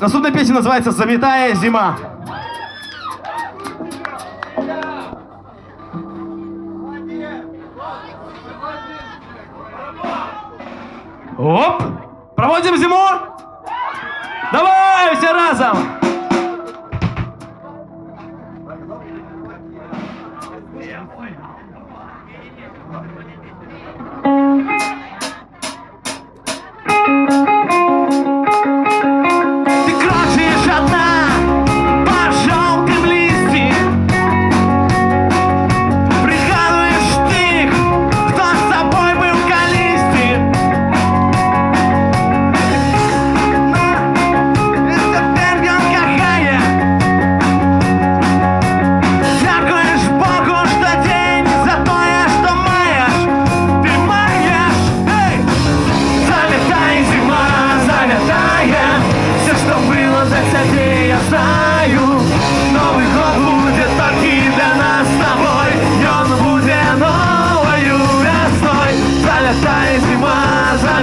Наступная песня называется «Заметая зима». Оп! Проводим зиму! Давай, все разом!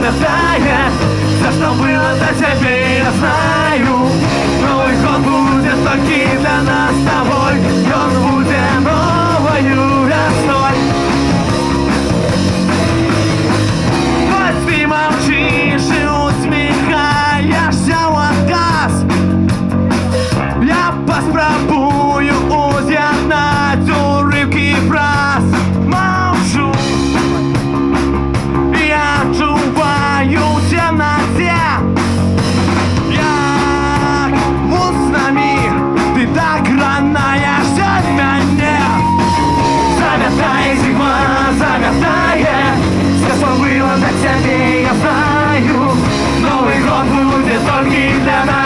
не за что было, за тебя я знаю. я знаю Новый год будет только для нас.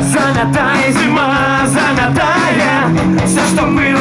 Занятая зима, занятая. Все, что мы